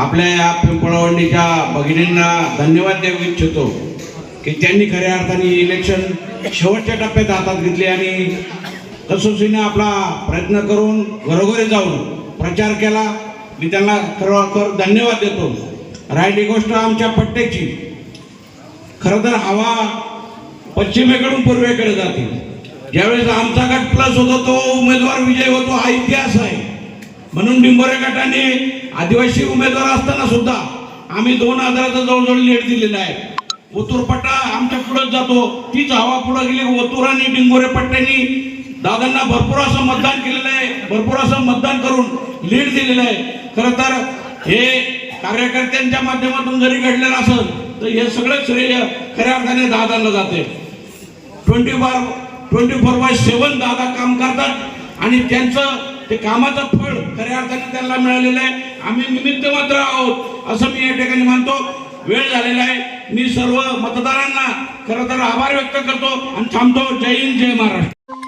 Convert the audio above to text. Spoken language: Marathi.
आपल्या या पिंपळवंडीच्या भगिनींना धन्यवाद देऊ इच्छितो की त्यांनी खऱ्या अर्थाने इलेक्शन शेवटच्या टप्प्यात हातात घेतले आणि तसोसीने आपला प्रयत्न करून घरोघरी जाऊन प्रचार केला. मी त्यांना खरोखर धन्यवाद देतो. राहिली गोष्ट आमच्या पट्ट्याची. खरं तर हवा पश्चिमेकडून पूर्वेकडे जाते. ज्यावेळेस आमचा गट प्लस होतो तो उमेदवार विजय होतो हा इतिहास आहे. म्हणून डिंबोरे गटाने आदिवासी उमेदवार असताना सुद्धा आम्ही दोन हजाराचा जवळजवळ लीड दिलेला आहे. ओतूरपट्टा आमच्या पुढे जातो. तीच हवा पुढे गेली. ओतूर आणि डिंगोरे पट्ट्यांनी दादांना भरपूर असं मतदान केलेलं आहे. भरपूर असं मतदान करून लीड दिलेलं आहे. खरं तर हे कार्यकर्त्यांच्या माध्यमातून जरी घडलेलं असेल तर हे सगळं श्रेय खऱ्या अर्थाने दादांना जाते. Twenty four twenty four by seven दादा काम करतात आणि त्यांचं ते कामाचं फळ खऱ्या अर्थाने त्यांना मिळालेलं आहे. आम्ही निमित्त मात्र आहोत असं मी या ठिकाणी मानतो वेळ झालेला आहे. मी सर्व मतदारांना खरं तर आभार व्यक्त करतो आणि थांबतो. जय हिंद जय महाराष्ट्र.